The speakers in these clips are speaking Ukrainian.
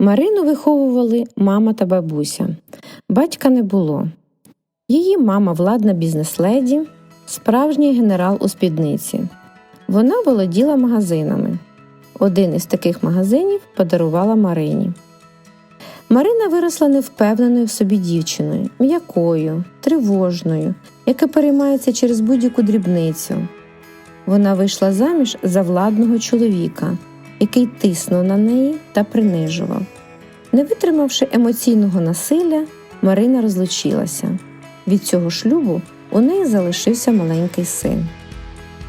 Марину виховували мама та бабуся. Батька не було. Її мама владна бізнес-леді, справжній генерал у спідниці. Вона володіла магазинами. Один із таких магазинів подарувала Марині. Марина виросла невпевненою в собі дівчиною, м'якою, тривожною, яка переймається через будь-яку дрібницю. Вона вийшла заміж за владного чоловіка, який тиснув на неї та принижував. Не витримавши емоційного насилля, Марина розлучилася. Від цього шлюбу у неї залишився маленький син.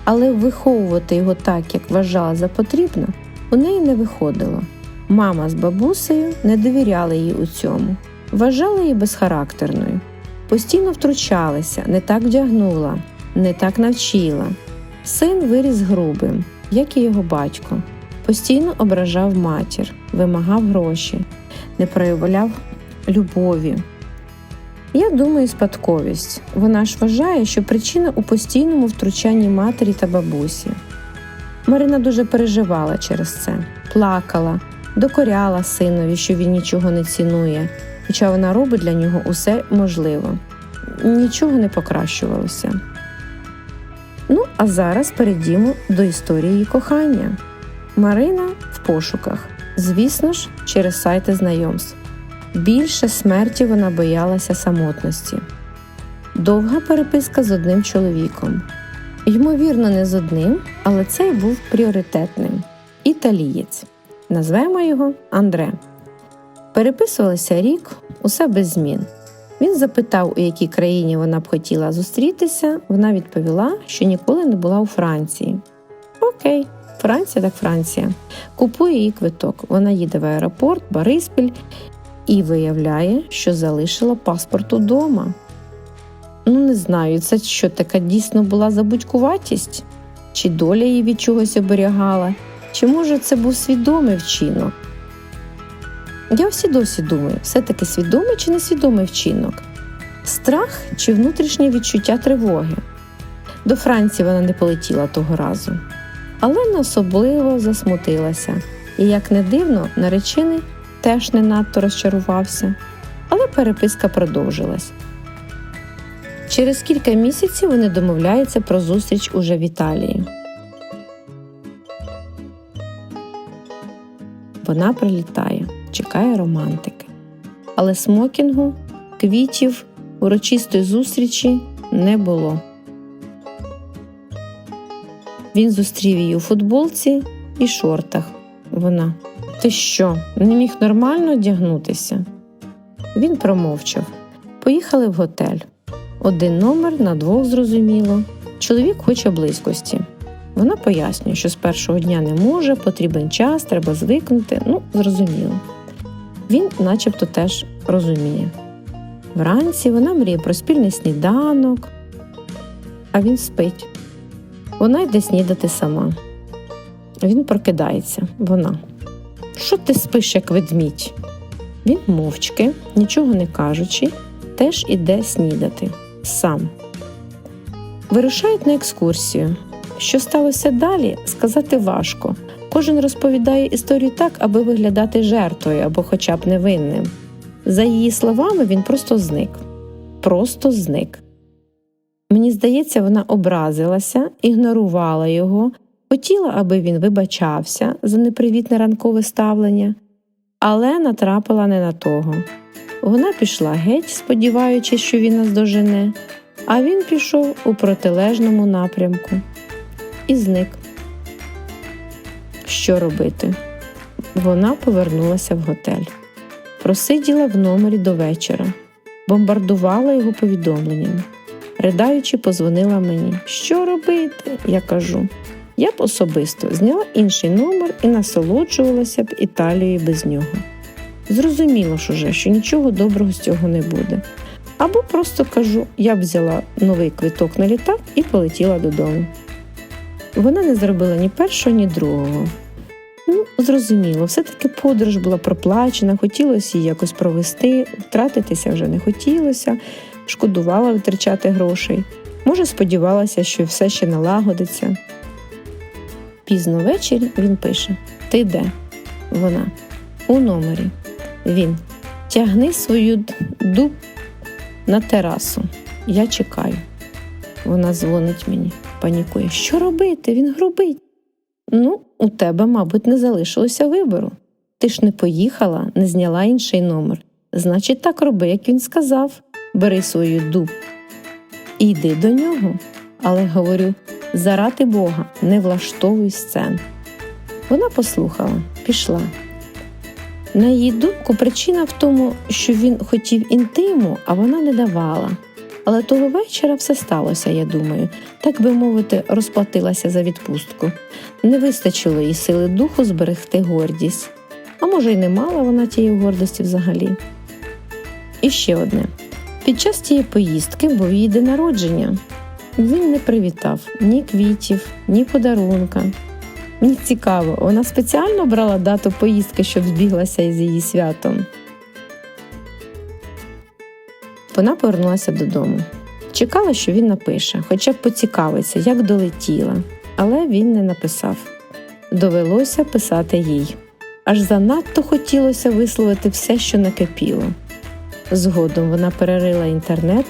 Але виховувати його так, як вважала за потрібно, у неї не виходило. Мама з бабусею не довіряли їй у цьому, вважали її безхарактерною, постійно втручалися, не так вдягнула, не так навчила. Син виріс грубим, як і його батько, постійно ображав матір, вимагав гроші, не проявляв любові. Я думаю, спадковість. Вона ж вважає, що причина у постійному втручанні матері та бабусі. Марина дуже переживала через це, плакала, докоряла синові, що він нічого не цінує, хоча вона робить для нього усе можливе. Нічого не покращувалося. Ну, а зараз перейдімо до історії кохання. Марина в пошуках, звісно ж, через сайти знайомств. Більше смерті вона боялася самотності. Довга переписка з одним чоловіком. Ймовірно, не з одним, але цей був пріоритетним італієць. Назвемо його Андре. Переписувалися рік, усе без змін. Він запитав, у якій країні вона б хотіла зустрітися. Вона відповіла, що ніколи не була у Франції. Окей, Франція так Франція. Купує її квиток. Вона їде в аеропорт, Бориспіль і виявляє, що залишила паспорт удома. Ну, не знаю, це що така дійсно була забудькуватість? Чи доля її від чогось оберігала, чи може це був свідомий вчинок? Я всі досі думаю, все-таки свідомий чи несвідомий вчинок? Страх чи внутрішнє відчуття тривоги? До Франції вона не полетіла того разу, але не особливо засмутилася, і, як не дивно, наречений теж не надто розчарувався, але переписка продовжилась. Через кілька місяців вони домовляються про зустріч уже в Італії. Вона прилітає, чекає романтики. Але смокінгу, квітів, урочистої зустрічі не було. Він зустрів її у футболці і шортах. Вона. Ти що, не міг нормально одягнутися? Він промовчав. Поїхали в готель. Один номер на двох зрозуміло. Чоловік хоче близькості. Вона пояснює, що з першого дня не може, потрібен час, треба звикнути. Ну, зрозуміло. Він начебто теж розуміє. Вранці вона мріє про спільний сніданок, а він спить. Вона йде снідати сама. Він прокидається. Вона. Що ти спиш, як ведмідь? Він мовчки, нічого не кажучи, теж іде снідати сам. Вирушають на екскурсію. Що сталося далі, сказати важко. Кожен розповідає історію так, аби виглядати жертвою або хоча б невинним. За її словами, він просто зник. Просто зник. Мені здається, вона образилася, ігнорувала його, хотіла, аби він вибачався за непривітне ранкове ставлення, але натрапила не на того. Вона пішла геть, сподіваючись, що він наздожене, а він пішов у протилежному напрямку і зник. Що робити? Вона повернулася в готель, просиділа в номері до вечора, бомбардувала його повідомленнями. Ридаючи, позвонила мені. Що робити? Я кажу. Я б особисто зняла інший номер і насолоджувалася б Італією без нього. Зрозуміло ж уже, що нічого доброго з цього не буде. Або просто кажу, я б взяла новий квиток на літак і полетіла додому. Вона не зробила ні першого, ні другого. Ну, зрозуміло, все-таки подорож була проплачена, хотілося її якось провести, втратитися вже не хотілося, шкодувала витрачати грошей. Може, сподівалася, що все ще налагодиться. Пізно ввечері він пише: Ти де? Вона. у номері. Він тягни свою дуб на терасу. Я чекаю. Вона дзвонить мені, панікує. Що робити? Він грубить. Ну, у тебе, мабуть, не залишилося вибору. Ти ж не поїхала, не зняла інший номер. Значить, так роби, як він сказав. Бери свою дуб і йди до нього. Але говорю, заради Бога, не влаштовуй сцен. Вона послухала, пішла. На її думку, причина в тому, що він хотів інтиму, а вона не давала. Але того вечора все сталося, я думаю, так би мовити, розплатилася за відпустку. Не вистачило їй сили духу зберегти гордість. А може, й не мала вона тієї гордості взагалі. І ще одне: під час тієї поїздки був її день народження. Він не привітав ні квітів, ні подарунка. Мені цікаво, вона спеціально брала дату поїздки, щоб збіглася із її святом. Вона повернулася додому. Чекала, що він напише, хоча б поцікавиться, як долетіла, але він не написав. Довелося писати їй. Аж занадто хотілося висловити все, що накипіло. Згодом вона перерила інтернет,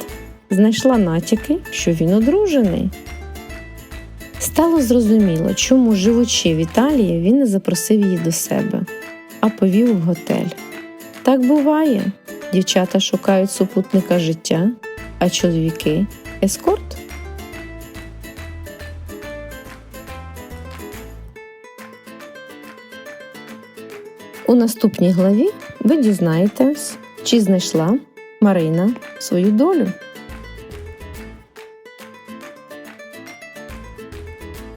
знайшла натяки, що він одружений. Стало зрозуміло, чому, живучи в Італії, він не запросив її до себе, а повів в готель. Так буває. Дівчата шукають супутника життя, а чоловіки ескорт. У наступній главі ви дізнаєтесь, чи знайшла Марина свою долю.